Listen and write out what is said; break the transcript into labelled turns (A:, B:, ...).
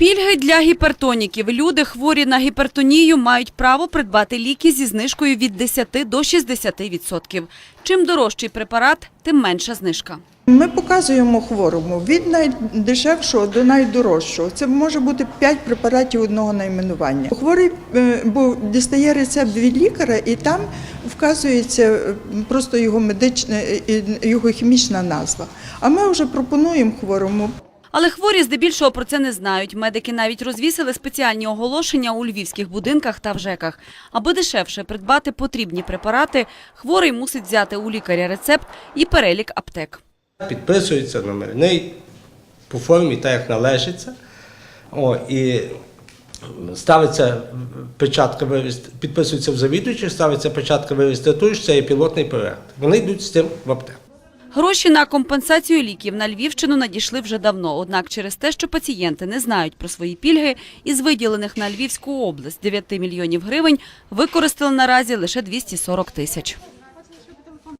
A: Пільги для гіпертоніків. Люди, хворі на гіпертонію, мають право придбати ліки зі знижкою від 10 до 60%. Чим дорожчий препарат, тим менша знижка.
B: Ми показуємо хворому від найдешевшого до найдорожчого. Це може бути 5 препаратів одного найменування. Хворий е, бо дістає рецепт від лікаря, і там вказується е, просто його медична е, його хімічна назва. А ми вже пропонуємо хворому
A: Але хворі здебільшого про це не знають. Медики навіть розвісили спеціальні оголошення у львівських будинках та в ЖЕКах. Аби дешевше придбати потрібні препарати, хворий мусить взяти у лікаря рецепт і перелік аптек.
C: Підписується номерний по формі, так як належиться. О, і ставиться печатка вивіз- підписується в завідуючих, ставиться печатка в реєстратурі, що це є пілотний проект. Вони йдуть з цим в аптеку.
A: Гроші на компенсацію ліків на Львівщину надійшли вже давно. Однак через те, що пацієнти не знають про свої пільги, із виділених на Львівську область 9 мільйонів гривень використали наразі лише 240 тисяч.